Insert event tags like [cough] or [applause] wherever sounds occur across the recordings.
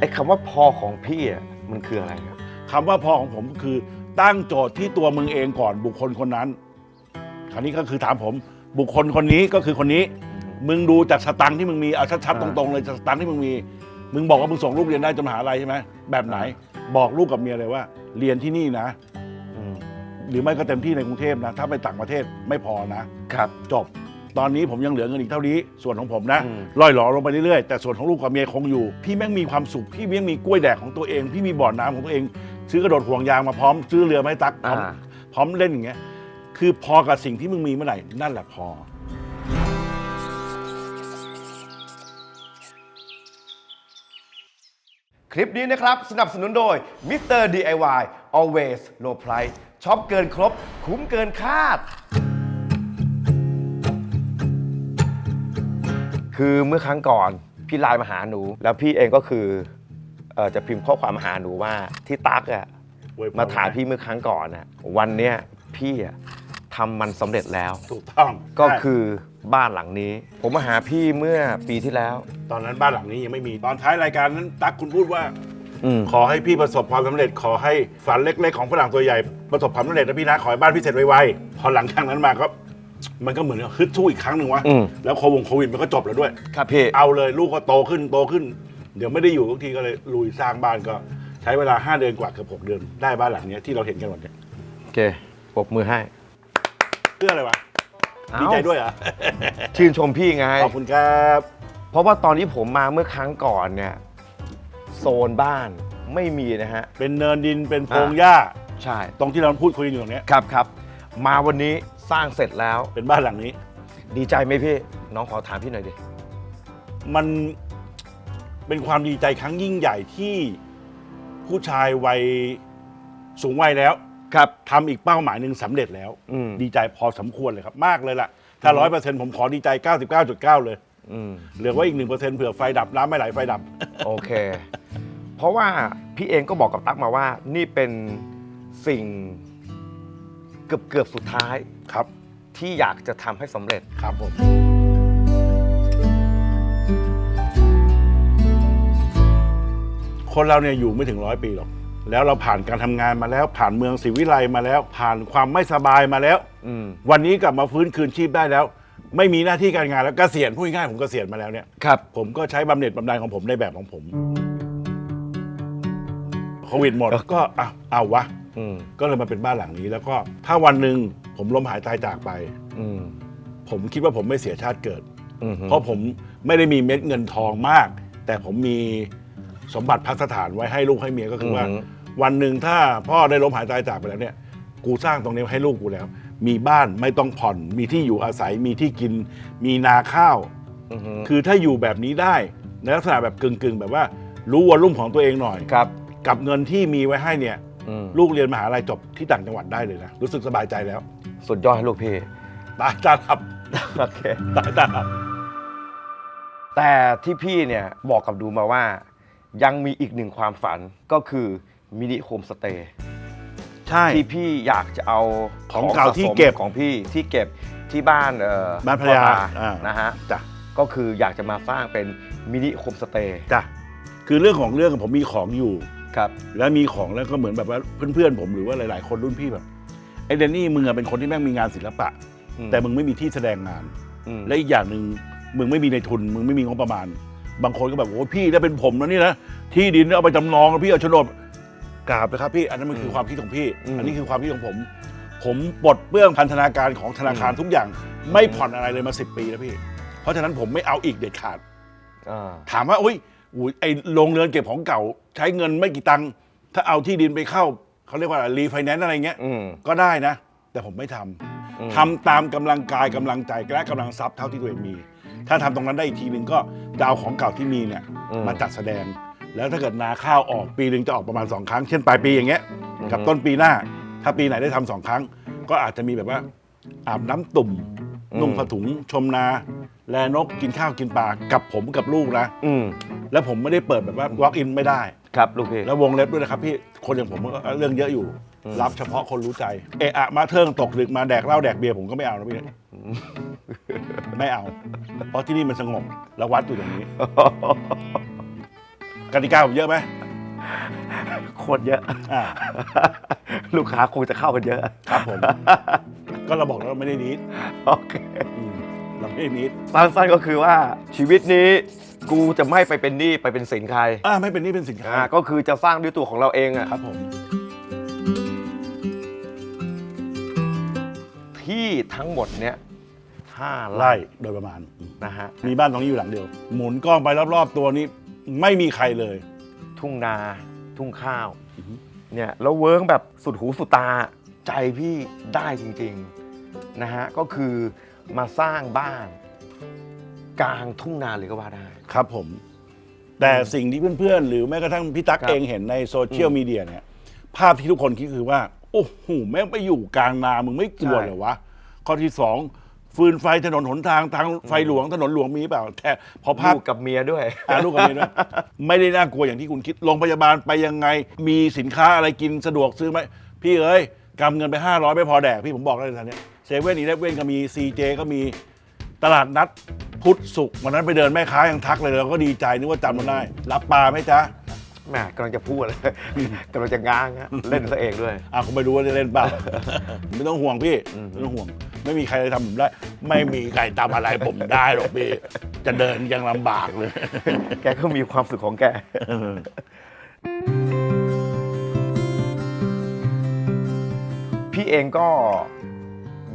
ไอ้คำว่าพอของพี่อะมันคืออะไรครับ คำว่าพอของผมคือตั้งโจทย์ที่ตัวมึงเองก่อนบุคคลคนนั้น คราวนี้ก็คือถามผม บุคคลคนนี้ก็คือคนนี้ มึงดูจากสตังค์ที่มึงมีเอาชัดๆตอ่า รงๆเลยจากสตังค์ที่มึงมี มึงบอกว่ามึงส่งลูกเรียนได้จนมหาลัยใช่ไหมแบบไหน บอกลูกกับเมียเลยว่า เรียนที่นี่นะ อืมหรือไม่ก็เต็มที่ในกรุงเทพนะ ถ้าไปต่างประเทศไม่พอนะ ครับ จบ ตอนนี้ผมยังเหลือเงินอีกเท่านี้ ส่วนของผมนะอืมล่อยหลอลงไปเรื่อยๆ แต่ส่วนของลูกกับเมียคงอยู่ พี่แม่งมีความสุข พี่แม่งมีกล้วยแดกของตัวเอง พี่มีบ่อน้ำของตัวเอง ซื้อกระโดดห่วงยางมาพร้อม ซื้อเรือไม่ตักพร้อมอ่าพร้อมเล่นอย่างเงี้ย คือพอกับสิ่งที่มึงมีเมื่อไหร่ นั่นแหละพอคลิปนี้นะครับ สนับสนุนโดย Mr. DIY always low price ช็อปเกินครบ คุ้มเกินคาด คือเมื่อครั้งก่อนพี่ไลน์มาหาหนู แล้วพี่เองก็คือเอ่อจะพิมพ์ข้อความมาหาหนูว่าที่ตักอะอวยพร มาถ่ายพี่เมื่อครั้งก่อนน่ะวันเนี้ยพี่อะทำมันสำเร็จแล้ว ถูกต้องก็ใช่คือบ้านหลังนี้ ผมมาหาพี่เมื่อปีที่แล้ว ตอนนั้นบ้านหลังนี้ยังไม่มีตอนท้ายรายการนั้นตักคุณพูดว่า อืมขอให้พี่ประสบความสำเร็จ ขอให้ฝันเล็ก ๆ ของฝรั่งตัวใหญ่ประสบความสำเร็จนะพี่นะขอให้บ้านพี่เสร็จไวๆพอหลังจากนั้นมาก็ มันก็เหมือนกับฮึดสู้อีกครั้งหนึ่งวะ อืม แล้วโควงโควิดมันก็จบแล้วด้วย ครับพี่ เอาเลยลูกก็โตขึ้นโตขึ้น เดี๋ยวไม่ได้อยู่ทุกทีก็เลยลุยสร้างบ้านก็ใช้เวลา 5 เดือนกว่าเกือบ6เดือนได้บ้านหลังเนี้ยที่เราเห็นกันหมดเนี่ยโอเคปรบมือให้เพื่ออะไรวะดีใจด้วยเหรอชื่นชมพี่ไง ขอบคุณครับ เพราะว่าตอนที่ผมมาเมื่อครั้งก่อนเนี่ย โซนบ้านไม่มีนะฮะ เป็นเนินดินเป็นโพรงอะหญ้า ใช่ ตรงที่เราพูดคุยกันอยู่ตรงเนี้ย ครับครับ มาวันนี้ สร้างเสร็จแล้ว เป็นบ้านหลังนี้ ดีใจไหมพี่ น้องขอถามพี่หน่อยดิ มันเป็นความดีใจครั้งยิ่งใหญ่ที่ผู้ชายวัยสูงวัยแล้วครับ ทำอีกเป้าหมายหนึ่งสำเร็จแล้ว อืม ดีใจพอสมควรเลยครับ มากเลยล่ะ ถ้าร้อยเปอร์เซ็นต์ผมขอดีใจ 99.9 เลย อืม เหลือไว้อีกหนึ่งเปอร์เซ็นต์เผื่อไฟดับน้ำไม่ไหลไฟดับ โอเค เพราะว่าพี่เองก็บอกกับตั๊กมาว่า นี่เป็นสิ่ง เกือบเกือบๆสุดท้ายครับ ที่อยากจะทำให้สำเร็จ ครับผม คนเราเนี่ยอยู่ไม่ถึงร้อยปีหรอก แล้วเราผ่านการทำงานมาแล้ว ผ่านเมืองศรีวิไลมาแล้ว ผ่านความไม่สบายมาแล้ว อืม วันนี้กลับมาฟื้นคืนชีพได้แล้ว ไม่มีหน้าที่การงานแล้วเกษียณพูดง่ายๆผมเกษียณมาแล้วเนี่ย ครับ ผมก็ใช้บำเหน็จบำนาญของผมในแบบของผมโควิดหมดก็อะเอาวะ อืมก็เลยมาเป็นบ้านหลังนี้ แล้วก็ถ้าวันหนึ่งผมล้มหายตายจากไป อืมผมคิดว่าผมไม่เสียชาติเกิด อืมเพราะผมไม่ได้มีเม็ดเงินทองมาก แต่ผมมีสมบัติพักสถานไว้ให้ลูกให้เมียก็คือว่า วันหนึ่งถ้าพ่อได้ล้มหายตายจากไปแล้วเนี่ย กูสร้างตรงนี้ให้ลูกกูแล้ว มีบ้านไม่ต้องผ่อน มีที่อยู่อาศัยมีที่กิน มีนาข้าว อืมคือถ้าอยู่แบบนี้ได้ในลักษณะแบบกึ่งๆ แบบว่ารู้วอลลุ่มของตัวเองหน่อย ครับ กับเงินที่มีไว้ให้เนี่ย อืม ลูกเรียนมหาลัยจบที่ต่างจังหวัดได้เลยนะ รู้สึกสบายใจแล้ว สุดยอดให้ลูกพี่ ตายตาหับ โอเค ตายตาหับ แต่ที่พี่เนี่ยบอกกับดูมาว่า ยังมีอีกหนึ่งความฝันก็คือมินิโฮมสเตย์ใช่ ที่พี่อยากจะเอาของเก่าสะสมที่เก็บของพี่ที่เก็บที่บ้านเอ่อบ้านภรรยาพ่อตอ่านะฮะจ้ะก็คืออยากจะมาสร้างเป็นมินิโฮมสเตย์ จ้ะคือเรื่องของเรื่องผมมีของอยู่ ครับ แล้วมีของแล้วก็เหมือนแบบว่าเพื่อนๆผมหรือว่าหลายๆ คนรุ่นพี่แบบไอ้เดนนี่มึงอะเป็นคนที่แม่งมีงานศิลปะ อืแต่มึงไม่มีที่แสดงงาน อืมและอีกอย่างหนึ่งมึงไม่มีในทุน มึงไม่มีงบประมาณ บางคนก็แบบโอ้พี่ถ้าเป็นผมนะนี่นะที่ดินเอาไปจำนองแล้วพี่เอาโฉนดกราบนะครับพี่อันนั้นมันคือความคิดของพี่ อันนี้คือความคิดของผม ผมปลดเปลื้องพันธนาการของธนาคารทุกอย่าง ไม่ผ่อนอะไรเลยมาสิปีแล้วพี่ เพราะฉะนั้นผมไม่เอาอีกเด็ดขาด อ่าถามว่าโอ้ย อุ้ยไอโรงเรือนเก็บของเก่า ใช้เงินไม่กี่ตังค์ถ้าเอาที่ดินไปเข้าเขาเรียกว่ารีไฟแนนซ์อะไรเงี้ยอืม ก็ได้นะ แต่ผมไม่ทำอืมทำตามกำลังกายกำลังใจและกำลังทรัพย์เท่าที่ตัวเองมี ถ้าทำตรงนั้นได้อีกทีหนึ่งก็จะเอาของเก่าที่มีเนี่ยอืม มาจัดแสดง แล้วถ้าเกิดนาข้าวออกปีหนึ่งจะออกประมาณสองครั้งเช่นปลายปีอย่างเงี้ยอืมกับต้นปีหน้า ถ้าปีไหนได้ทำสองครั้ง ก็อาจจะมีแบบว่าอาบน้ำตุ่มนุ่งผ้าถุงชมนา แลนกกินข้าวกินปลากับผมกับลูกนะ อืมแล้วผมไม่ได้เปิดแบบว่า walk in ไม่ได้ ครับลูกพี่ แล้ววงเล็บด้วยนะครับพี่ คนอย่างผมก็เรื่องเยอะอยู่อืมรับเฉพาะคนรู้ใจ เอะอะมาเทิงตกดึกมาแดกเหล้าแดกเบียร์ผมก็ไม่เอานะพี่ ไม่เอา เพราะที่นี่มันสงบแล้ววัดอยู่ตรงนี้ กติกาผมเยอะไหมโคตรเยอะ อ่า ลูกค้าคงจะเข้ากันเยอะ ครับผม ก็เราบอกแล้วเราไม่ได้นิดโอเค อืม เราไม่ได้นิดสั้นๆก็คือว่าชีวิตนี้กูจะไม่ไปเป็นหนี้ไปเป็นสินใครอ่าไม่เป็นหนี่เป็นสินค้าอ่าก็คือจะสร้างด้วยตัวของเราเองอะครับผม ที่ทั้งหมดเนี้ยห้าไร่ไล่โดยประมาณ นะฮะมีบ้านตรงนี้อยู่หลังเดียว หมุนกล้องไปรอบๆตัวนี้ ไม่มีใครเลย ทุ่งนาทุ่งข้าวอือฮึ เนี่ยแล้วเวิร์กแบบสุดหูสุดตาใจพี่ได้จริงๆนะฮะก็คือ มาสร้างบ้าน กลางทุ่งนาเลยก็ว่าได้ ครับผม แต่สิ่งที่เพื่อนๆ หรือแม้กระทั่งพี่ตั๊กครับเองเห็นในโซเชียลมีเดียเนี่ย ภาพที่ทุกคนคิดคือว่า โอ้โหแม่งไปอยู่กลางนามึงไม่กลัวเหรอวะ ข้อที่สองฟืนไฟถนนหนทางทางไฟหลวงถนนหลวงมีเปล่าแต่พอภาพ ลูกกับเมียด้วย อาลูกกับเมียด้วยไม่ได้น่ากลัวอย่างที่คุณคิดโรงพยาบาลไปยังไง มีสินค้าอะไรกินสะดวกซื้อไหมพี่เอ้ยกำเงินไป 500 ไม่พอแดก พี่ผมบอกได้เลยตอนเนี้ เซเว่นอีเลฟเว่นก็มีซีเจก็มีตลาดนัดพุธสุกร์วันนั้นไปเดินแม่ค้ายังทักเลยเราก็ดีใจนึกว่าจำมันได้ รับปลาไหมจ๊ะแหมกำลังจะพูดเลยกำลังจะง้างฮะเล่นซะเองด้วยอะผมไม่รู้ว่าจะเล่นเปล่า ไม่ต้องห่วงพี่อืมไม่ต้องห่วง ไม่มีใครทำผมได้ ไม่มีใครทำอะไรผมได้หรอกพี่จะเดินยังลำบากเลย แกก็มีความสุขของแกพี่เองก็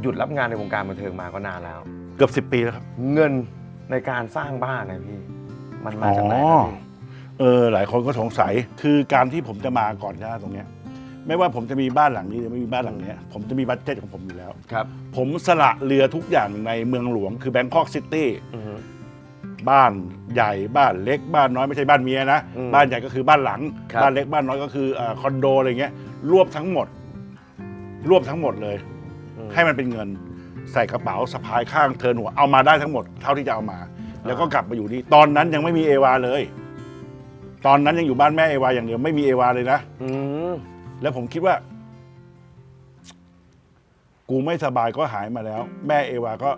หยุดรับงานในวงการบันเทิงมาก็นานแล้ว เกือบสิบปีแล้วครับ เงินในการสร้างบ้านนะพี่ มันมาจากไหนครับพี่ เออหลายคนก็สงสัยคือการที่ผมจะมาก่อนหน้าตรงเนี้ย ไม่ว่าผมจะมีบ้านหลังนี้หรือไม่มีบ้านหลังเนี้ยผมจะมีบัตเจ็ตของผมอยู่แล้ว ครับ ผมสละเรือทุกอย่างในเมืองหลวงคือแบงคอกซิตี้อือฮึ บ้านใหญ่บ้านเล็กบ้านน้อยไม่ใช่บ้านเมียนะ อืมบ้านใหญ่ก็คือบ้านหลัง ครับ บ้านเล็กบ้านน้อยก็คือเอ่อคอนโดอะไรเงี้ยรวบทั้งหมด รวบทั้งหมดเลยอืม ให้มันเป็นเงิน ใส่กระเป๋าสะพายข้างเทิร์นหัวเอามาได้ทั้งหมดเท่าที่จะเอามา แล้วก็กลับมาอยู่นี่ตอนนั้นยังไม่มีเอวาเลย ตอนนั้นยังอยู่บ้านแม่เอวาอย่างเดียวไม่มีเอวาเลยนะ อืมแล้วผมคิดว่า กูไม่สบายก็หายมาแล้ว แม่เอวาก็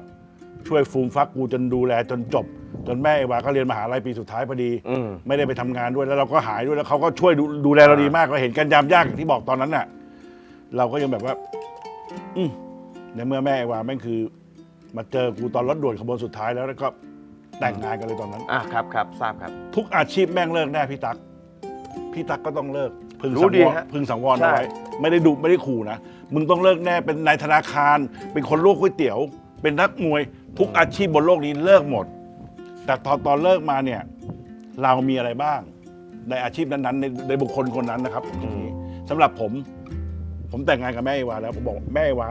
ช่วยฟูมฟักกูจนดูแลจนจบ จนแม่เอวาก็เรียนมหาลัยปีสุดท้ายพอดี อืม ไม่ได้ไปทำงานด้วยแล้วเราก็หายด้วยแล้วเขาก็ช่วยดูดูแลเราดีมากเราเห็นกันยามยากอย่างที่บอกตอนนั้นน่ะ เราก็ยังแบบว่า อืม ในเมื่อแม่เอวาแม่งคือ มาเจอกูตอนรถด่วนขบวนสุดท้ายแล้วแล้วก็แต่งงานกันเลยตอนนั้น อะครับครับทราบครับ ทุกอาชีพแม่งเลิกแน่พี่ตั๊กพี่ตั๊กก็ต้องเลิก พึงรู้สังดีวรฮะพึงสังวรใช่ เอาไว้ไม่ได้ดุไม่ได้ขู่นะ มึงต้องเลิกแน่เป็นนายธนาคาร เป็นคนลวกก๋วยเตี๋ยว เป็นนักมวย ทุกอาชีพบนโลกนี้เลิกหมด แต่ตอนตอนเลิกมาเนี่ย เรามีอะไรบ้าง ในอาชีพนั้นๆในในบุคคลคนนั้นนะครับทีนี้สำหรับผม ผมแต่งงานกับแม่เอวาแล้วผมบอกแม่เอวา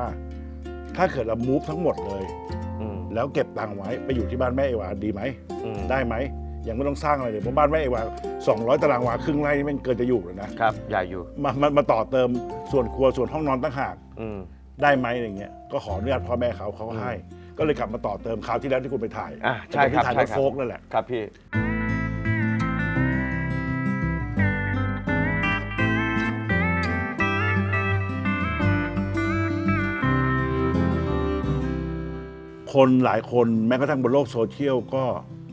ถ้าเกิดเรามูฟทั้งหมดเลย อืมแล้วเก็บตังค์ไว้ไปอยู่ที่บ้านแม่เอวาดีไหม อืมได้ไหม ยังไม่ต้องสร้างอะไรเลยเพราะบ้านแม่เอวา200 ตารางวาครึ่งไร่นี่มันเกินจะอยู่เลยนะครับใหญ่อยู่ มามามาต่อเติมส่วนครัวส่วนห้องนอนตั้งหาก อืม ได้ไหมอะไรเงี้ยก็ขออนุญาตพ่อแม่เขาเขาก็ให้ ก็เลยกลับมาต่อเติมคราวที่แล้วที่คุณไปถ่ายอะใช่ครับที่ถ่ายใช่รถครับ โฟกนั่นแหละ ครับพี่ คนหลายคนแม้กระทั่งบนโลกโซเชียลก็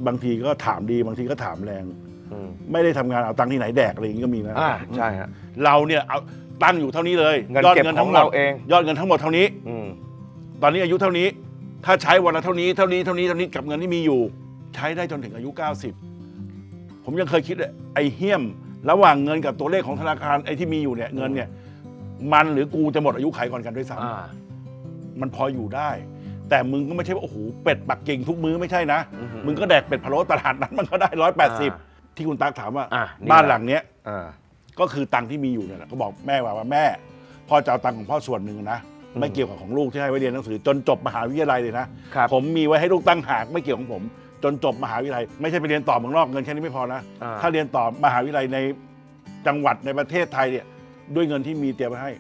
บางทีก็ถามดีบางทีก็ถามแรง อืมไม่ได้ทำงานเอาตังค์ที่ไหนแดกอะไรอย่างงี้ก็มีนะอ่าใช่ฮะ เราเนี่ยเอาตั้งอยู่เท่านี้เลยเงินยอดเก็บเงินขทั้องงหมดเราเอง ยอดเงินทั้งหมดเท่านี้ อืมตอนนี้อายุเท่านี้ ถ้าใช้วันละเท่านี้เท่านี้เท่านี้เท่านี้กับเงินที่มีอยู่ ใช้ได้จนถึงอายุ 90 ผมยังเคยคิดเลยไอ้เฮี้ยม ระหว่างเงินกับตัวเลขของธนาคารไอ้ที่มีอยู่เนี่ยเงินเนี่ย มันหรือกูจะหมดอายุไขก่อนกันด้วยซ้อ่าำมันพออยู่ได้ แต่มึงก็ไม่ใช่ว่าโอ้โหเป็ดปักกิ่งทุกมื้อไม่ใช่นะ อือฮึมึงก็แดกเป็ดพะโล้ตลาดนั้นมันก็ได้ร้อยแปดสิบอ่าที่คุณตั๊กถามว่า อะนี่บ้านแหละ หลังเนี้ย อ่า ก็คือตังค์ที่มีอยู่เนี่ยแหละก็บอกแม่ว่าว่าแม่พ่อจะเอาตังค์ของพ่อส่วนหนึ่งนะอืมไม่เกี่ยวกับของลูกที่ให้ไว้เรียนหนังสือ จนจบมหาวิทยาลัยเลยนะครับ ผมมีไว้ให้ลูกตั้งหากไม่เกี่ยวของผม จนจบมหาวิทยาลัย ไม่ใช่ไปเรียนต่อเมืองนอกเงินแค่นี้ไม่พอนะ อ่าถ้าเรียนต่อมหาวิทยาลัยในจังหวัดในประเทศไทยเนี่ยด้วยเงินที่มีเตรียมไว้ให้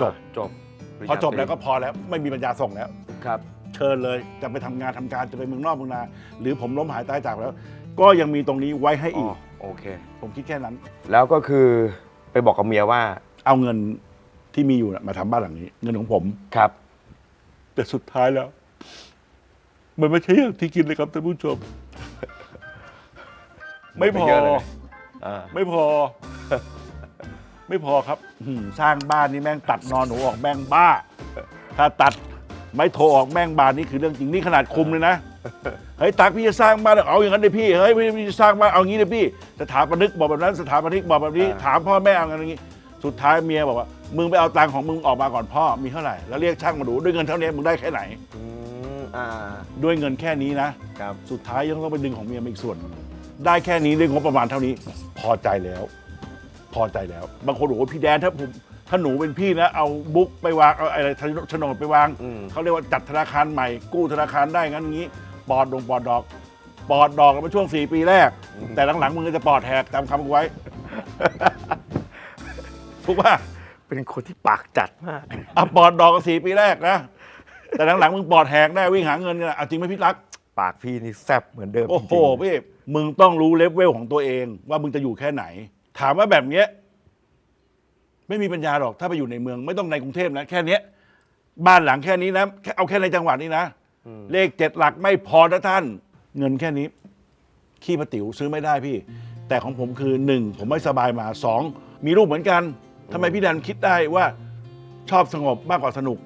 จบ จบ พอจบแล้วก็พอแล้วไม่มีปัญญาส่งแล้ว ครับ เชิญเลยจะไปทำงานทำการจะไปเมืองนอกเมืองนา หรือผมล้มหายตายจากแล้ว ก็ยังมีตรงนี้ไว้ให้อ๋อีอก โอเค ผมคิดแค่นั้น แล้วก็คือไปบอกกับเมียว่า เอาเงินที่มีอยู่น่ะมาทำบ้านหลังนี้ เงินของผม ครับ แต่สุดท้ายแล้ว มันไม่ใช่อย่างที่คิดเลยครับท่านผู้ชม ไม่พอเยอะเลยอ่าไม่พอ ไม่พอครับอื้อหือสร้างบ้านนี่แม่งตัดนอนหนูออกแม่งบ้า ถ้าตัดไม้โทรออกแม่งบานนี่คือเรื่องจริงนี่ขนาดคุมเลยนะ เฮ้ยตักพี่จะสร้างบ้านเอาอย่างนั้นเลยพี่ เฮ้ยพี่จะสร้างบ้านเอางี้เลยพี่ สถาปนิกบอกแบบนั้นสถาปนิกบอกแบบนี้อ่าถามพ่อแม่เอาอย่างนี้ สุดท้ายเมียบอกว่า มึงไปเอาตังค์ของมึงออกมาก่อนพ่อมีเท่าไหร่แล้วเรียกช่างมาดูด้วยเงินเท่านี้มึงได้แค่ไหน อืมอ่าด้วยเงินแค่นี้นะ ครับ สุดท้ายยังต้องไปดึงของเมียมาอีกส่วนหนึ่งได้แค่นี้ด้วยงบประมาณเท่านี้ พอใจแล้ว พอใจแล้ว บางคนบอกว่าพี่แดนถ้าผมถ้าหนูเป็นพี่นะเอาบุ๊กไปวางเอาอะไรโฉนดไปวางอืม เขาเรียกว่าจัดธนาคารใหม่ กู้ธนาคารได้งั้นงี้ปอดดงปอดดอกปอดดอกกันมาช่วง 4 ปีแรก แต่หลังๆมึงก็จะปอดแหกจำคำกูไว้ ถูกป่ะเป็นคนที่ปากจัดมาก อะปอดดอกกันสี่ปีแรกนะแต่หลังๆมึงปอดแหกแน่วิ่งหาเงินกันอะเอาจริงไหมพี่รัก ปากพี่นี่แซบเหมือนเดิมโอ้โหจริงๆพี่มึงต้องรู้เลเวลของตัวเอง ว่ามึงจะอยู่แค่ไหน ถามว่าแบบเนี้ยไม่มีปัญญาหรอกถ้าไปอยู่ในเมือง ไม่ต้องในกรุงเทพนะแค่เนี้ยบ้านหลังแค่นี้นะแค่เอาแค่ในจังหวัดนี้นะเลขเจ็ดหลักไม่พอนะท่าน เงินแค่นี้ ขี้ปะติ๋วซื้อไม่ได้พี่ แต่ของผมคือหนึ่งผมไม่สบายมาสองมีลูกเหมือนกันทำไมพี่แดนคิดได้ว่าชอบสงบมากกว่าสนุก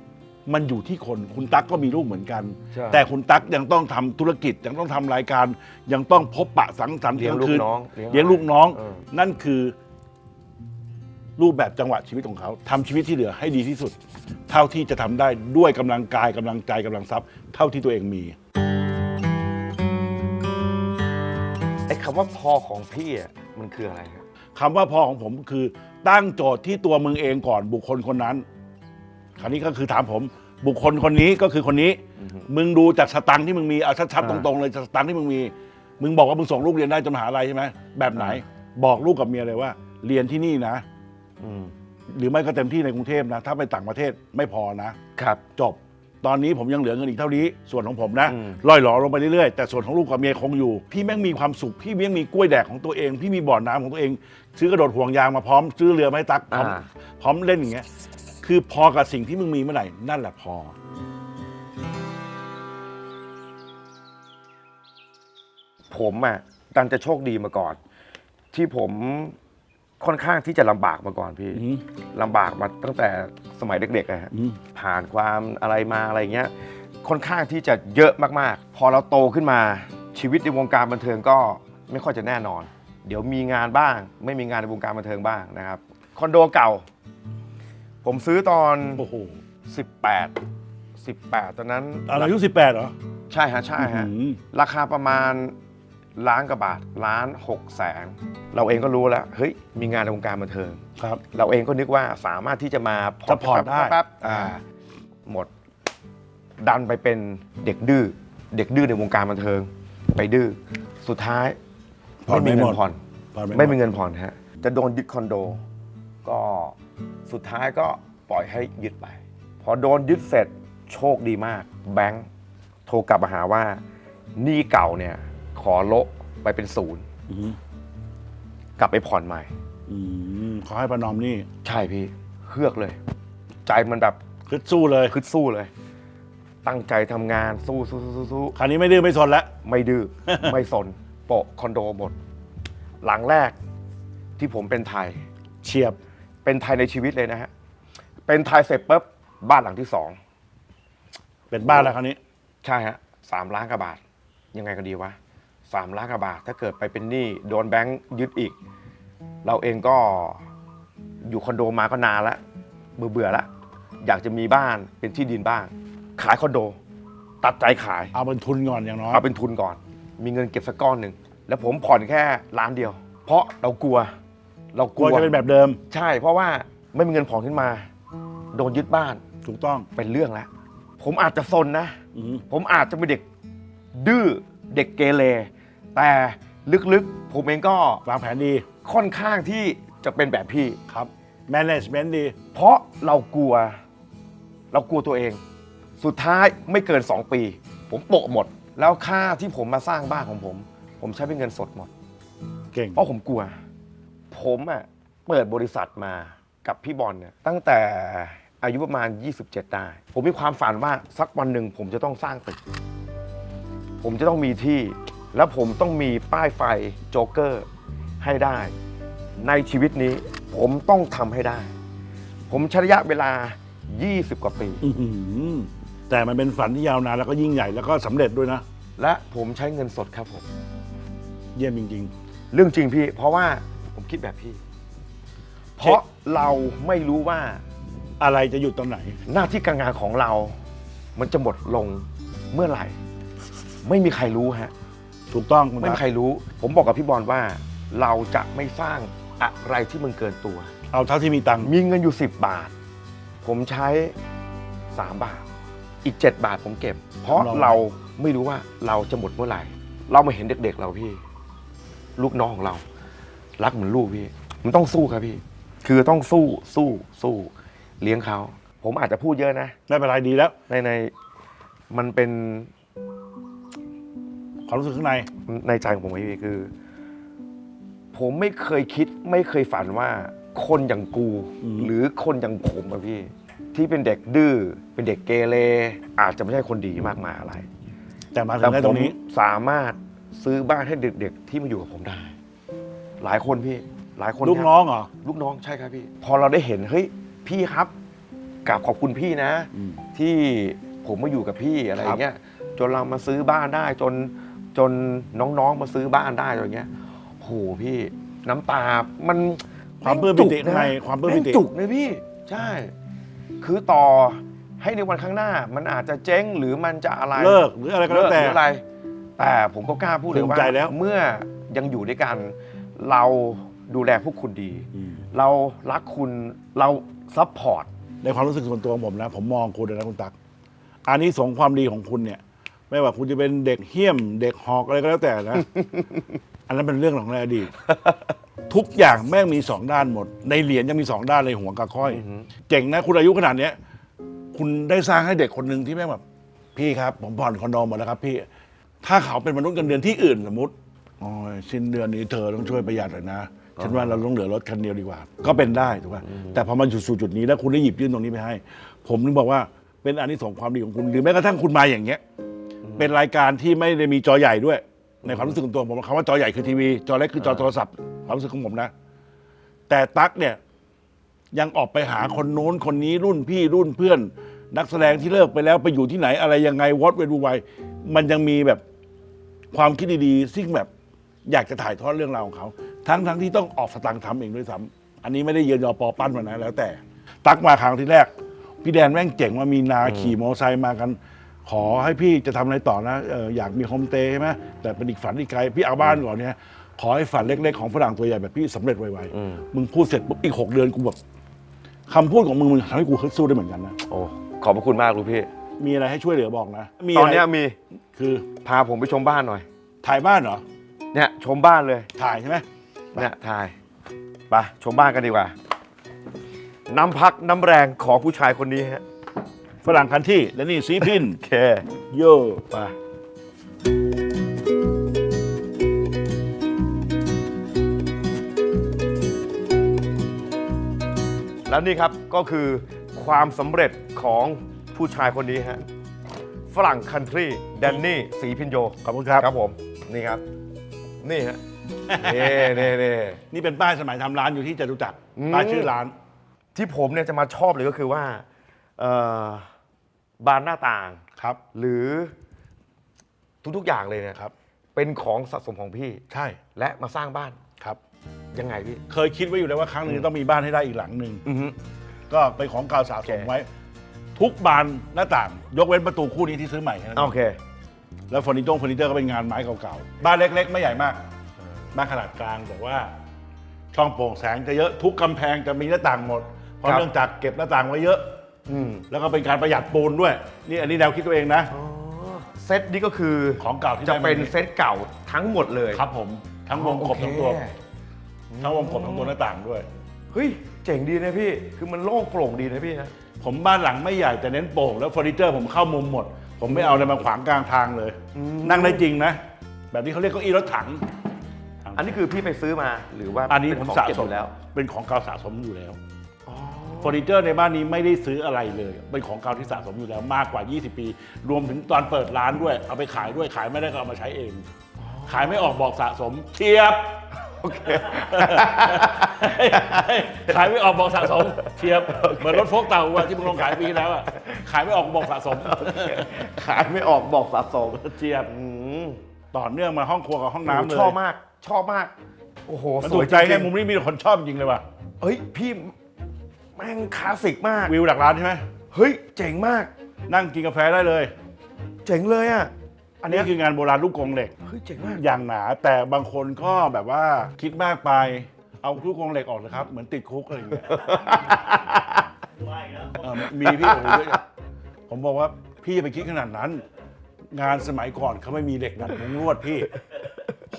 มันอยู่ที่คนคุณตั๊กก็มีลูกเหมือนกัน ใช่แต่คุณตั๊กยังต้องทำธุรกิจยังต้องทำรายการ ยังต้องพบปะสังสรรค์เลี้ยงทั้ลูกคืนน้องเลี้ยงลูกน้อง เออ นั่นคือรูปแบบจังหวะชีวิตของเขาทำชีวิตที่เหลือให้ดีที่สุด เท่าที่จะทำได้ด้วยกำลังกายกำลังใจกำลังทรัพย์ เท่าที่ตัวเองมี ไอ้คำว่าพอของพี่อะมันคืออะไรครับ คำว่าพอของผมคือตั้งโจทย์ที่ตัวมึงเองก่อนบุคคลคนนั้น คราวนี้ก็คือถามผม บุคคลคนนี้ก็คือคนนี้ มึงดูจากสตังค์ที่มึงมีเอาชัดๆตอ่ารงๆเลยจากสตังค์ที่มึงมี มึงบอกว่ามึงส่งลูกเรียนได้จนมหาลัยใช่ไหมแบบไหน บอกลูกกับเมียเลยว่า เรียนที่นี่นะอืมหรือไม่ก็เต็มที่ในกรุงเทพนะ ถ้าไปต่างประเทศไม่พอนะครับ จบตอนนี้ผมยังเหลือเงินอีกเท่านี้ ส่วนของผมนะอืมล่อยหล่อลงไปเรื่อยๆแต่ส่วนของลูกกับเมียคงอยู่ พี่แม่งมีความสุข พี่แม่งมีกล้วยแดกของตัวเอง พี่มีบ่อน้ำของตัวเอง ซื้อกระโดดห่วงยางมาพร้อม ซื้อเรือมาให้ตักพร้อมอ่าพร้อมเล่นอย่างเงี้ย คือพอกับสิ่งที่มึงมีเมื่อไหร่ นั่นแหละพอ ผมอะดันจะโชคดีมาก่อน ที่ผมค่อนข้างที่จะลำบากมาก่อนพี่อืมลำบากมาตั้งแต่สมัยเด็กๆอะฮะอืม ผ่านความอะไรมาอะไรเงี้ย ค่อนข้างที่จะเยอะมากๆ พอเราโตขึ้นมาชีวิตในวงการบันเทิงก็ไม่ค่อยจะแน่นอน เดี๋ยวมีงานบ้าง ไม่มีงานในวงการบันเทิงบ้างนะครับคอนโดเก่า ผมซื้อตอน โอ้โห18 18 ตอนนั้นอายุสิบแปดเหรอใช่ฮะใช่ฮะ อื้อหือราคาประมาณล้านกว่าบาทล้านหกแสนเราเองก็รู้แล้ว เฮ้ย มีงานในวงการบันเทิง ครับ เราเองก็นึกว่าสามารถที่จะมาผ่อน Support ได้ แป๊บๆอ่าหมด ดันไปเป็นเด็กดื้อเด็กดื้อในวงการบันเทิง ไปดื้อสุดท้ายผ่อนไม่มีไม่หเงิมดนผ่อนผ่อนไม่มีหดเงินผ่อนฮะจะโดนยึดคอนโด ก็สุดท้ายก็ปล่อยให้ยึดไป พอโดนยึดเสร็จโชคดีมาก แบงค์โทรกลับมาหาว่าหนี้เก่าเนี่ย ขอโละไปเป็นศูนย์อื้อหือกลับไปผ่อนใหม่ อืมเขาให้ประนอมนี่ใช่พี่เฮือกเลย ใจมันแบบคือสู้เลย คึดสู้เลย ตั้งใจทำงานสู้สู้สู้สู้สู้คราวนี้ไม่ดื้อไม่สนแล้วไม่ดื้อ ไม่สนโปะคอนโดหมด หลังแรกที่ผมเป็นไทย เฉียบ เป็นไทยในชีวิตเลยนะฮะ เป็นไทยเสร็จปุ๊บบ้านหลังที่สองเป็นบ้านแล้วคราวนี้ ใช่ฮะสามล้านกว่าบาท ยังไงก็ดีวะสามล้านกว่าบาท ถ้าเกิดไปเป็นหนี้โดนแบงค์ยึดอีก เราเองก็อยู่คอนโดมาก็นานแล้วเบื่อเบื่อๆแล้วอยากจะมีบ้านเป็นที่ดินบ้าง ขายคอนโด ตัดใจขาย เอาเป็นทุนก่อนอย่างน้อยเอาเป็นทุนก่อน มีเงินเก็บสักก้อนหนึ่ง แล้วผมผ่อนแค่ล้านเดียว เพราะเรากลัว เรากกลัลัววจะเป็นแบบเดิมใช่ เพราะว่าไม่มีเงินผ่อนขึ้นมา โดนยึดบ้านถูกต้องเป็นเรื่องแล้วผมอาจจะซนนะ อืมผมอาจจะเป็นเด็กดื้อเด็กเกเรแต่ลึกๆ ผมเองก็วางแผนดีค่อนข้างที่จะเป็นแบบพี่ ครับ management ดี เพราะเรากลัว เรากลัวตัวเอง สุดท้ายไม่เกิน 2 ปี ผมโปะหมด แล้วค่าที่ผมมาสร้างบ้านของผม ผมใช้เป็นเงินสดหมด เก่งเพราะผมกลัว ผมอะเปิดบริษัทมากับพี่บอลเนี่ยตั้งแต่อายุประมาณ 27 ได้ ผมมีความฝันว่าสักวันหนึ่งผมจะต้องสร้างตึก ผมจะต้องมีที่ แล้วผมต้องมีป้ายไฟโจ๊กเกอร์ให้ได้ ในชีวิตนี้ผมต้องทำให้ได้ ผมใช้ระยะเวลา 20 กว่าปี อื้อหือแต่มันเป็นฝันที่ยาวนานแล้วก็ยิ่งใหญ่แล้วก็สำเร็จด้วยนะ และผมใช้เงินสดครับผม เยี่ยมจริงเรื่องจริงพี่ เพราะว่า ผมคิดแบบพี่ เพราะเราไม่รู้ว่าๆอะไรจะหยุดตอนไหน หน้าที่การงานของเรา มันจะหมดลงเมื่อไหร่ ไม่มีใครรู้ฮะ ถูกต้องคุณไม่ตั๊มีกใครรู้ ผมบอกกับพี่บอลว่า เราจะไม่สร้างอะไรที่มันเกินตัว เอาเท่าที่มีตังค์มีเงินอยู่ 10 บาท ผมใช้ 3 บาท อีก 7 บาทผมเก็บ เพราะเราไม่รู้ว่าเราจะหมดเมื่อไหร่ เรามาเห็นเด็กๆเราพี่ ลูกน้องของเรา รักเหมือนลูกพี่ มันต้องสู้ครับพี่ คือต้องสู้สู้สู้เลี้ยงเขา ผมอาจจะพูดเยอะนะ ไม่เป็นไรดีแล้ว ในในมันเป็นความรู้สึกข้างใน ในใจของผมพี่คือ ผมไม่เคยคิดไม่เคยฝันว่าคนอย่างกูอืมหรือคนอย่างผมอะพี่ ที่เป็นเด็กดื้อเป็นเด็กเกเรอาจจะไม่ใช่คนดีมากมายอะไร แต่มาถึแต่งได้ผตรมงนี้สามารถซื้อบ้านให้เด็ก ๆ ที่มาอยู่กับผมได้ หลายคนพี่หลายคนลูกครับน้องเหรอ ลูกน้องใช่ครับพี่ พอเราได้เห็นเฮ้ยพี่ครับกราบขอบคุณพี่นะอืมที่ผมมาอยู่กับพี่อะไรอย่างเงี้ยจนเรามาซื้อบ้านได้จนจนน้องๆมาซื้อบ้านได้อะไรเงี้ยโหพี่น้ำตา มันความปลื้มแงจุกปิติข้างในความปลื้มปิติ แงจุกนะพี่ ใช่ คือต่อให้ในวันข้างหน้า มันอาจจะเจ๊งหรือมันจะอะไร เลิกหรืออะไรก็แล้วแต่ เลิกหรืออะไร แต่ผมก็กล้าพูดเลยภูมิว่าใจแล้ว เมื่อยังอยู่ด้วยกัน เราดูแลพวกคุณดีอืมเรารักคุณเราซัพพอร์ตในความรู้สึกส่วนตัวของผมนะ ผมมองคุณเลยนะคุณตั๊กอันนี้สงส์ความดีของคุณเนี่ย ไม่ว่าคุณจะเป็นเด็กเฮี้ยม เด็กหอกอะไรก็แล้วแต่นะ อันนั้นเป็นเรื่องของในอดีต ทุกอย่างแม่งมีสองด้านหมด ในเหรียญยังมีสองด้านเลยหัวกับค่อยอือฮึเจ๋งนะ คุณอายุขนาดเนี้ยคุณได้สร้างให้เด็กคนหนึ่งที่แม่งแบบ พี่ครับ ผมผ่อนคอนโดหมดแล้วครับ พี่ ถ้าเขาเป็นมนุษย์เงินเดือนที่อื่นสมมติ โอ้ยสิ้นเดือนนี้เธอต้องช่วยประหยัดหน่อยนะ ฉันว่าเราต้องเหลือรถคันเดียวดีกว่า ก็เป็นได้ถูกป่ะแต่พอมาจุดสู่จุดนี้แล้วคุณได้หยิบยื่นตรงนี้ไปให้ ผมนึกบอกว่าเป็นอันนี้ส่งส์ความดีของคุณ หรือแม้กระทั่งคุณมาอย่างเงี้ย เป็นรายการที่ไม่ได้มีจอใหญ่ด้วย ในความรู้สึกของตัวผมคำว่าจอใหญ่คือทีวี จอเล็กคือจอโทรศัพท์ความรู้สึกของผมนะ แต่ตั๊กเนี่ยยังออกไปหาคนโน้นคนนี้รุ่นพี่รุ่นเพื่อน นักแสดงที่เลิกไปแล้วไปอยู่ที่ไหนอะไรยังไงวอตเวดูไวมันยังมีแบบความคิดดีๆซึ่งแบบ อยากจะถ่ายทอดเรื่องราวของเขา ทั้งทั้งที่ต้องออกสตางค์ทำเองด้วยซ้ำอันนี้ไม่ได้เยินยอปอปั้นมานะแล้วแต่ ตักมาครั้งที่แรก พี่แดนแม่งเจ๋งว่ามีนาขี่มอเตอร์ไซค์มากัน ขอให้พี่จะทำอะไรต่อนะเอออยากมีโฮมสเตย์ใช่ไหมแต่เป็นอีกฝันอีกไกลพี่เอาบ้านก่อนเนี่ยขอให้ฝันเล็กๆของฝรั่งตัวใหญ่แบบพี่สำเร็จไวอืม ๆมึงพูดเสร็จปุ๊บอีกหกเดือนกูแบบคำพูดของมึงมึงทำให้กูฮึดสู้ได้เหมือนกันนะโอ้ขอบพระคุณมากลูกพี่ มีอะไรให้ช่วยเหลือบอกนะมีตอนอะไรเนี้ยมีคือพาผมไปชมบ้านหน่อย ถ่ายบ้านเหรอ เนี่ยชมบ้านเลยถ่ายใช่ไหมเนี่ยถ่ายไปชมบ้านกันดีกว่า น้ำพักน้ำแรงของผู้ชายคนนี้ฮะฝรั่งคันที่และนี่ซีพินโอเคโยไปแล้วนี่ครับก็คือความสำเร็จของผู้ชายคนนี้ฮะฝรั่งคันทรีแดนนี่สีพินโยขอบคุณครับครับผม นี่ครับ นี่ฮะนี่นี่นี่นี่เป็นป้ายสมัยทำร้านอยู่ที่จตุจักรอืมป้ายชื่อร้าน ที่ผมเนี่ยจะมาชอบเลยก็คือว่าเอ่อบานหน้าต่างครับ หรือทุกๆอย่างเลยเนี่ยครับ เป็นของสะสมของพี่ ใช่ และมาสร้างบ้านครับยังไงพี่ เคยคิดไว้อยู่แล้วว่าครั้งหนึงต้องมีบ้านให้ได้อีกหลังหนึ่งอือฮึ ก็เป็นของเก่าสะสมโอเคไว้ ทุกบานหน้าต่าง ยกเว้นประตูคู่นี้ที่ซื้อใหม่แค่นั้นโอเค แล้วเฟอร์นิเจอร์เฟอร์นิเจอร์ก็เป็นงานไม้เก่าๆ บ้านเล็กๆ ไม่ใหญ่มาก บ้านขนาดกลางแต่ว่า ช่องโปร่งแสงจะเยอะทุกกำแพงจะมีหน้าต่างหมด เพราะครับ เนื่องจากเก็บหน้าต่างไว้เยอะ อืมแล้วก็เป็นการประหยัดปูนด้วย นี่อันนี้แนวคิดตัวเองนะอ๋อเซตนี้ก็คือของเก่าที่จะได้มา เป็นเซตเก่าทั้งหมดเลยครับผมทั้งวงกบโอเคทั้งตัวทั้งวงกบทั้งตัวหน้าต่างด้วย เฮ้ยเจ๋งดีนะพี่ คือมันโล่งโปร่งดีนะพี่นะ ผมบ้านหลังไม่ใหญ่แต่เน้นโปร่งแล้วเฟอร์นิเจอร์ผมเข้ามุมหมด ผมไม่เอาอะไรมาขวางกลางทางเลยอืมนั่งได้จริงนะ แบบนี้เขาเรียกเก้าอี้รถถัง อันนี้คือพี่ไปซื้อมาหรือว่าอันนี้เป็ผมของสะเก็บสอมยู่แล้ว เป็นของเก่าสะสมอยู่แล้วอ๋อเฟอร์นิเจอร์ในบ้านนี้ไม่ได้ซื้ออะไรเลย เป็นของเก่าที่สะสมอยู่แล้วมากกว่า 20 ปี รวมถึงตอนเปิดร้านด้วย เอาไปขายด้วยขายไม่ได้ก็เอามาใช้เอง ขายไม่ออกบอกสะสมเทียบเค ขายไม่ออกบอกสะสมเทียบเหมือนรถโฟกเต่าอะที่มึงลองขายปีที่แล้วอะขายไม่ออกบอกสะสมขายไม่ออกบอกสะสมเทียบอืมต่อเนื่องมาห้องครัวกับห้องน้ำเลยชอบมาก ชอบมาก โอ้โหมันสถูวยกจใจริแค่งมุมนี้มีแต่คนชอบจริงเลยว่ะๆเฮ้ยพี่แม่งคลาสสิกมาก วิวหลักร้านใช่ไหมเฮ้ย เจ๋งมาก นั่งกินกาแฟได้เลย เจ๋งเลยอะ อัอันนเนี้นี้ยคืองานโบราณลูกกรงเหล็ก เฮ้ยเจ๋งมากอย่างหนาแต่บางคนก็แบบว่าคิดมากไป เอาลูกกรงเหล็กออกเลยครับ เหมือนติดคุกอะไรอย่างเงี้ยเออมีพี่โอ้โหเยอะผมบอกว่าพี่อย่าไปคิดขนาดนั้น งานสมัยก่อนเขาไม่มีเหล็กดัดมุ้งลวดพี่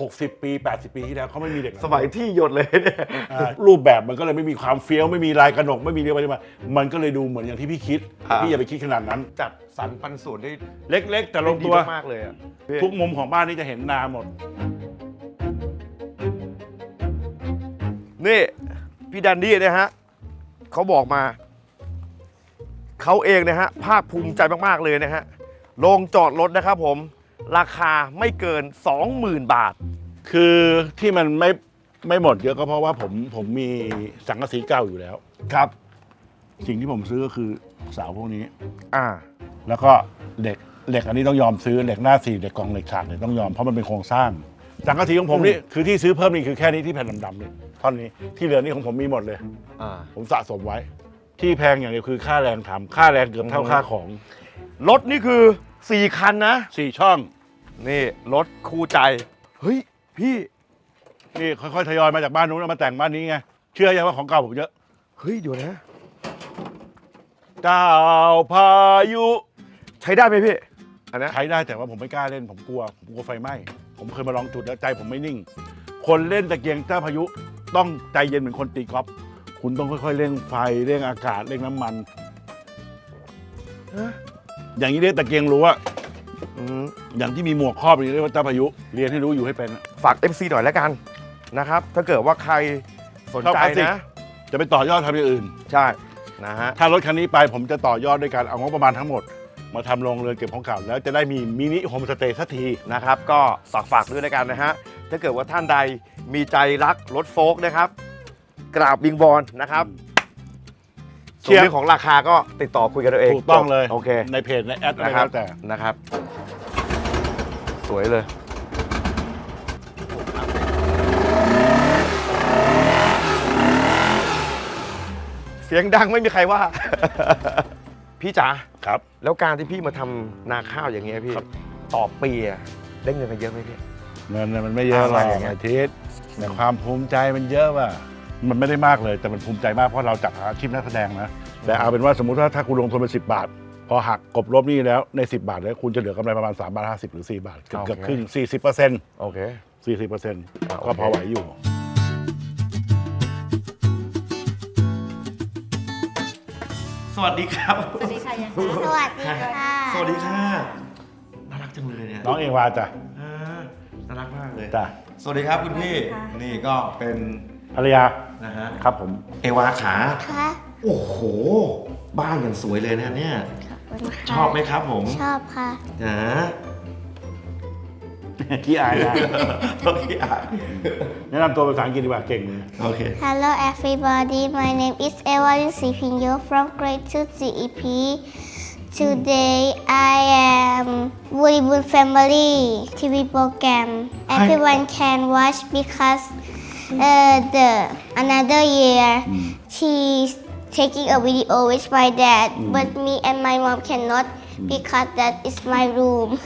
60 ปี 80 ปีที่แล้วเขาไม่มีเหล็กดัดสมัยที่หยดเลยเนี่ยอ่ารูปแบบมันก็เลยไม่มีความเฟี้ยวไม่มีลายกระหนกไม่มีเรียกว่าอะไรมามันก็เลยดูเหมือนอย่างที่พี่คิดอ่าพี่อย่าไปคิดขนาดนั้น จัดสรรปันส่วนได้เล็ก ๆ แต่ลงตัวดีมากๆเลยอะทุกมุมของบ้านนี่จะเห็นนาหมด นี่ พี่ดันดี้นะฮะเขาบอกมา เขาเองนะฮะภาคภูมิใจมาก ๆ เลยนะฮะโรงจอดรถนะครับผม ราคาไม่เกิน 20,000 บาท คือที่มันไม่ไม่หมดเยอะก็เพราะว่าผมผมมีสังกะสีเก่าอยู่แล้ว ครับ สิ่งที่ผมซื้อก็คือเสาพวกนี้ อ่า แล้วก็เหล็กเหล็กอันนี้ต้องยอมซื้อเหล็กหน้าสี่เหล็กกองเหล็กฉากเนี่ยต้องยอมเพราะมันเป็นโครงสร้าง สังกะสีของผมนี่คือที่ซื้อเพิ่มนี่คือแค่นี้ที่แผ่นดำๆนี่ท่อนนี้ที่เหลือนี่ของผมมีหมดเลย อ่า ผมสะสมไว้ ที่แพงอย่างเดียวคือค่าแรงทำค่าแรงเกือบเท่าอืมค่าของ รถนี่คือ 4 คันนะสี่ช่อง นี่รถคู่ใจ เฮ้ย พี่ นี่ค่อยๆทยอยมาจากบ้านนู้นแล้วมาแต่งบ้านนี้ไง เชื่อยังว่าของเก่าผมเยอะ เฮ้ยเดี๋ยวนะ เจ้าพายุ ใช้ได้ไหมพี่ อันเนี้ยใช้ได้แต่ว่าผมไม่กล้าเล่นผมกลัวผมกลัวไฟไหม้ ผมเคยมาลองจุดแล้วใจผมไม่นิ่ง คนเล่นตะเกียงเจ้าพายุต้องใจเย็นเหมือนคนตีกอล์ฟคุณต้องค่อยๆเร่งไฟเร่งอากาศเร่งน้ำมันฮะอย่างนี้เรียกตะเกียงรู้ว่า อืมอย่างที่มีหมวกครอบอย่างนี้เรียกว่าเจ้าพายุ เรียนให้รู้อยู่ให้เป็น ฝาก MC หน่อยแล้วกันนะครับ ถ้าเกิดว่าใครสนใจชอบคลาสสิก นะ จะไปต่อยอดทำอย่างอื่น ใช่นะฮะ ถ้ารถคันนี้ไปผมจะต่อยอดด้วยการเอางบประมาณทั้งหมด มาทำโรงเรือนเก็บของเก่า แล้วจะได้มีมินิโฮมสเตย์สักที นะครับก็ฝากฝากด้วยแล้วกันนะฮะ ถ้าเกิดว่าท่านใดมีใจรักรถโฟล์กนะครับ กราบวิงบอลนะครับ เชีส่วนยร์ เรื่องของราคาก็ติดต่อคุยกันเอาเองถูกต้องเลยโอเคในเพจในแอดอะไรนะครัก็แล้วแต่นะครับ สวยเลยเสียงดังไม่มีใครว่า พี่จ๋าครับ แล้วการที่พี่มาทำนาข้าวอย่างเงี้ยพี่ครับ ต่อปีอะได้เงินกันเยอะไหมพี่ เงินน่ะมันไม่เยอะหรอกอะไรอย่างเงี้ยไอาทิตย์แต่ความภูมิใจมันเยอะว่ะ มันไม่ได้มากเลยแต่มันภูมิใจมากเพราะเราจัดอาชีพนักแสดงนะแต่เอาเป็นว่าสมมุติว่าถ้าคุณลงทุนเป็นสิบาท พอหักกบลบหนี่แล้วใน 10 บาทแล้วคุณจะเหลือกำไรประมาณ3บาท50 หรือ 4 บาท เกือบเกือบครึ่ง40เปอร์เซ็นต์โอเค 40เปอร์เซ็นต์อ่าโอเคก็พอไหวอยู่ สวัสดีครับ สวัสดีค่ะยังสวัสดีค่ะ สวัสดีค่ะ น่ารักจังเลยเนี่ยน้องเอวาจ้ะอ่าน่ารักมากเลย จ้ะ สวัสดีครับคุณพี่ นี่ก็เป็นภรรยา นะฮะครับผม เอวาขาค่ะโอ้โห บ้านอย่างสวยเลยนะเนี่ย ขอบคุณค่ะชอบไหมครับผมชอบค่ะ นะขี้อายนะโอเคอะแนะนำตัวภาษาอังกฤษดีกว่าเก่งเลย โอเค Hello everybody my name is Eva Sipinyo from grade 2 CEP Today I am Woody Boon Family TV program everyone can watch because uh, the another year she's taking a video with my dad but me and my mom cannot because that is my room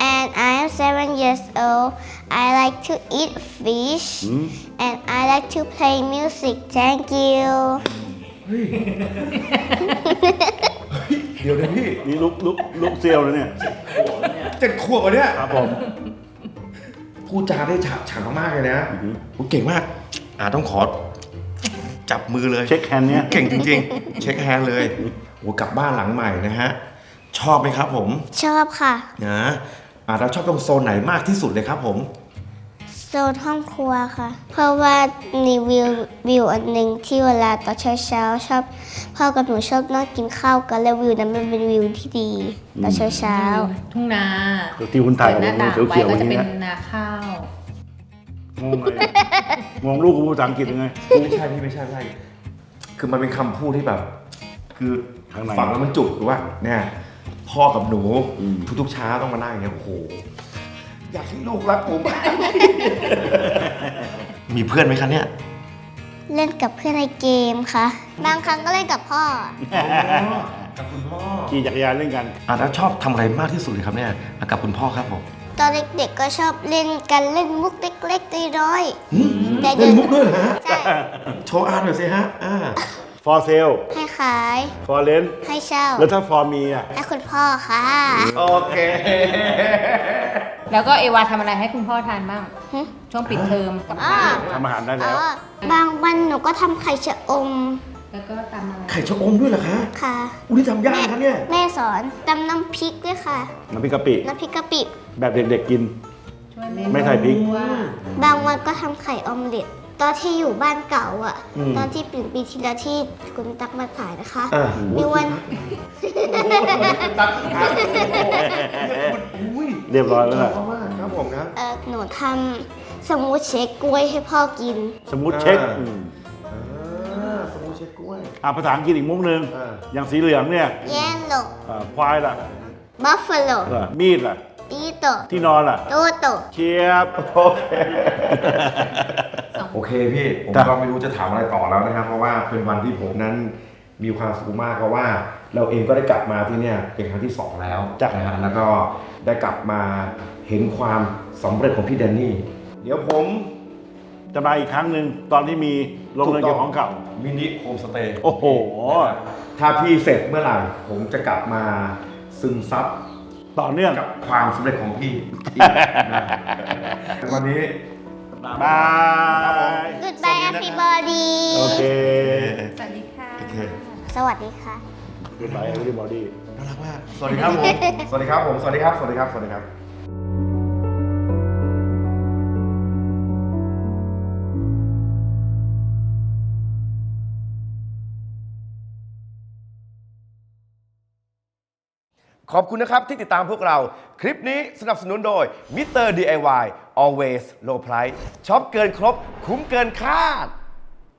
and I am seven years old. I like to eat fish and I like to play music. Thank you. [laughs] [laughs] เดี๋ยวนะพี่ นี่ลุกลุกลุกเซียวเลยเนี่ย เจ็ดขวบอ่ะเนี่ย ครับผม พูดจาได้ฉาบฉานมากๆเลยนะอือฮึโอ้เก่งมาก อ่าต้องขอ จับมือเลยเช็คแฮนด์เนี่ยเก่งจริงๆ เช็คแฮนด์เลยโอ้กลับบ้านหลังใหม่นะฮะ ชอบไหมครับผม ชอบค่ะ นะอ่าเราชอบตรงโซนไหนมากที่สุดเลยครับผม โซนห้องครัวค่ะ เพราะว่ามีวิววิวอันหนึ่งที่เวลาตอนเช้าเช้าๆชอบพ่อกับหนูชอบนั่งกินข้าวกันแล้ววิวนั้นมันเป็นวิวที่ดีตอนเช้าเช้าๆทุ่งนาที่คุณถ่ายเปิดหน้าต่างเขียวไว้เขียวก็วันจะนี้เป็นนะนาข้าวงงเลยงงลูกกูภาษาอังกฤษยังไงไม่ใช่พี่ไม่ใช่ไม่ใช่คือมันเป็นคำพูดที่แบบ คือข้างในฟังแล้วมันจุกหรือว่าเนี่ยพ่อกับหนูอืมทุกๆเช้าต้องมานั่งอย่างเงี้ยโอ้โห อยากให้ลูกรักผม มีเพื่อนไหมคะเนี่ย เล่นกับเพื่อนในเกมค่ะ บางครั้งก็เล่นกับพ่อ กับคุณพ่อ ขี่จักรยานเล่นกัน อะแล้วชอบทำอะไรมากที่สุดเลยครับเนี่ยอะกับคุณพ่อครับผม ตอนเด็กๆก็ชอบเล่นกันเล่นมุกเล็กๆน้อยๆแต่เล่นมุกด้วยเหรอฮะ ใช่ โชว์อาร์ตหน่อยสิฮะ อ่า for sale ให้ขาย for rent ให้เช่า แล้วถ้า for มีอะ ให้คุณพ่อค่ะ โอเค แล้วก็เอวาทำอะไรให้คุณพ่อทานบ้าง หึ ช่วงปิดเทอมกับอ่าทำอาหารได้อ๋แล้วอบางวันหนูก็ทำไข่ชะอมแล้วก็ตำอะไร ไข่ชะอมด้วยเหรอคะค่ะ อุ้ยนี่ทำยากนะครับเนี่ย แม่สอนตำน้ำพริกด้วยค่ะ น้ำพริกกะปิ น้ำพริกกะปิ แบบเด็กๆกิน ช่วยแม่ไม่ใส่พริกว่าบางวันก็ทำไข่ออมเล็ต ตอนที่อยู่บ้านเก่าอะ อืม ตอนที่ปีปีที่แล้วที่คุณตักมาขายนะคะ อ่ามีวันอุ้ยเรียบร้อยแล้วชล่ะอบมากครับผมครับ เออหนูทำสมูทเชคกล้วยให้พ่อกิน สมมุติเช็คอ่า อืมอ่าสมูเช็คกล้วยอะภาษาอังกฤษอีกมุกหนึ่งอ่าอย่างสีเหลืองเนี่ย yellow อ่าควายล่ะ buffalo เออมีดล่ะ beetle ที่นอนล่ะ toto เชียบโอเค โอเคพี่ ผมครับก็ไม่รู้จะถามอะไรต่อแล้วนะครับ เพราะว่าเป็นวันที่ผมนั้นมีความสุขมากเพราะว่า เราเองก็ได้กลับมาที่เนี่ยเป็นครั้งที่สองแล้วจ้ะนะฮะแล้วก็ได้กลับมาเห็นความสำเร็จของพี่แดนนี่ เดี๋ยวผมจะมาอีกครั้งหนึ่งตอนที่มีโรงเรือนเก็บของเก่ามินิโฮมสเตย์โอ้โห ถ้าพี่เสร็จเมื่อไหร่ผมจะกลับมาซึมซับต่อเนื่องกับความสำเร็จของพี่อีกนะวันนี้ บาย goodbye everybody โอเค สวัสดีค่ะ โอเคสวัสดีค่ะกูดบายเอเวอร์บอดี้น่ารักมาก สวัสดีครับผม สวัสดีครับผม สวัสดีครับ สวัสดีครับ สวัสดีครับ ขอบคุณนะครับที่ติดตามพวกเรา คลิปนี้สนับสนุนโดย Mr. DIY Always Low Price ช็อปเกินครบ คุ้มเกินคาด